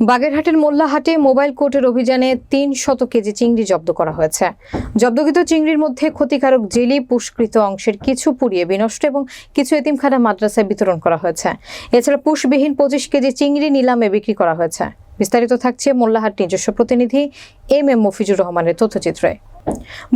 বাগেরহাটের মোল্লাহাটে মোবাইল কোর্টের অভিযানে তিন শত কেজি চিংড়ি জব্দ করা হয়েছে। জব্দকৃত চিংড়ির মধ্যে ক্ষতিকারক জেলি, পুষ্কৃত অংশের কিছু পুড়িয়ে বিনষ্ট এবং কিছু এতিমখানা মাদ্রাসায় বিতরণ করা হয়েছে। এছাড়া পুষবিহীন পঁচিশ কেজি চিংড়ি নিলামে বিক্রি করা হয়েছে। বিস্তারিত থাকছে মোল্লাহাট নিজস্ব প্রতিনিধি এম এম মফিজুর রহমানের তথ্যচিত্রে।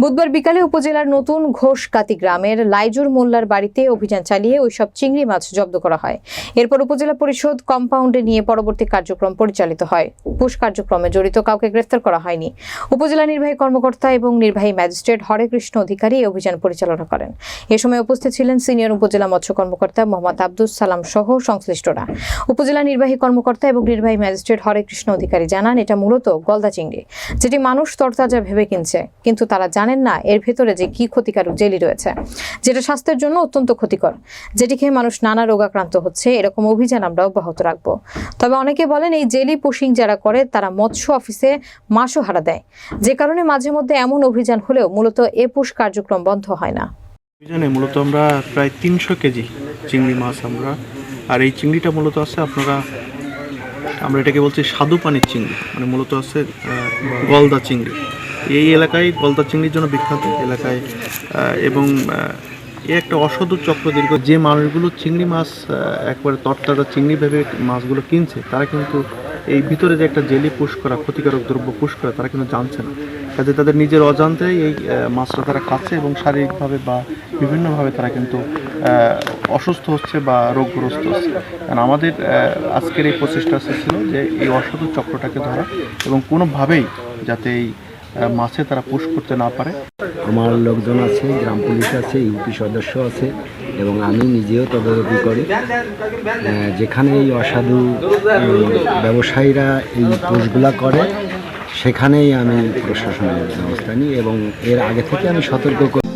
বুধবার বিকালে উপজেলার নতুন ঘোষকাতি গ্রামের লাইজুর মোল্লার বাড়িতে অভিযান চালিয়ে ওইসব চিংড়ি মাছ জব্দ করা হয়। এরপর উপজেলা পরিষদ কম্পাউন্ডে নিয়ে পরবর্তী কার্যক্রম পরিচালিত হয়। পুশ কার্যক্রমে জড়িত কাউকে গ্রেফতার করা হয়নি। উপজেলা নির্বাহী কর্মকর্তা এবং নির্বাহী ম্যাজিস্ট্রেট হরে কৃষ্ণ অধিকারী অভিযান পরিচালনা করেন। এ সময় উপস্থিত ছিলেন সিনিয়র উপজেলা মৎস্য কর্মকর্তা মোহাম্মদ আব্দুস সালাম সহ সংশ্লিষ্টরা। উপজেলা নির্বাহী কর্মকর্তা এবং নির্বাহী ম্যাজিস্ট্রেট হরে কৃষ্ণ অধিকারী জানান, এটা মূলত গলদা চিংড়ি, যেটি মানুষ তরতাজা ভেবে কিনছে। কিন্তু তারা জানেন না এর ভেতরে যে কি ক্ষতিকারক জেলি রয়েছে, যেটা স্বাস্থ্যের জন্য অত্যন্ত ক্ষতিকর, যেটি খেয়ে মানুষ নানা রোগাক্রান্ত হচ্ছে, এরকম অভিযান আমরা অব্যাহত রাখব। তবে অনেকে বলেন এই জেলি পুশিং যারা করে, তারা মৎস্য অফিসে মাসও হারা দেয়। যে কারণে মাঝে মধ্যে এমন অভিযান হলেও মূলত এ পুশ কার্যক্রম বন্ধ হয় না। অভিযানে মূলত আমরা প্রায় তিনশো কেজি চিংড়ি মাছ আমরা, আর এই চিংড়িটা মূলত আছে আপনারা, আমরা এটাকে বলছি স্বাদু পানির চিংড়ি মানে মূলত আছে গলদা চিংড়ি। এই এলাকায় গলদা চিংড়ির জন্য বিখ্যাত এলাকায় এবং এ একটা অসাধু চক্র দীর্ঘ। যে মানুষগুলো চিংড়ি মাছ একবারে তরতাজা চিংড়ি ভেবে মাছগুলো কিনছে, তারা কিন্তু এই ভিতরে যে একটা জেলি পুশ করা, ক্ষতিকারক দ্রব্য পুশ করা, তারা কিন্তু জানছে না। কাজে তাদের নিজের অজান্তেই এই মাছটা তারা খাচ্ছে এবং শারীরিকভাবে বা বিভিন্নভাবে তারা কিন্তু অসুস্থ হচ্ছে বা রোগগ্রস্ত হচ্ছে। কারণ আমাদের আজকের এই প্রচেষ্টা ছিল যে এই অসাধু চক্রটাকে ধরা এবং কোনোভাবেই যাতে এই মাছে তারা পুশ করতে না পারে? আমার লোকজন আছে, গ্রাম পুলিশ আছে, ইউপি সদস্য আছে, এবং আমি নিজেও তদারকি করি। যেখানে এই অসাধু ব্যবসায়ীরা এই পুষগুলা করে, সেখানেই আমি প্রশাসনের ব্যবস্থা নিই, এবং এর আগে থেকে আমি সতর্ক করি।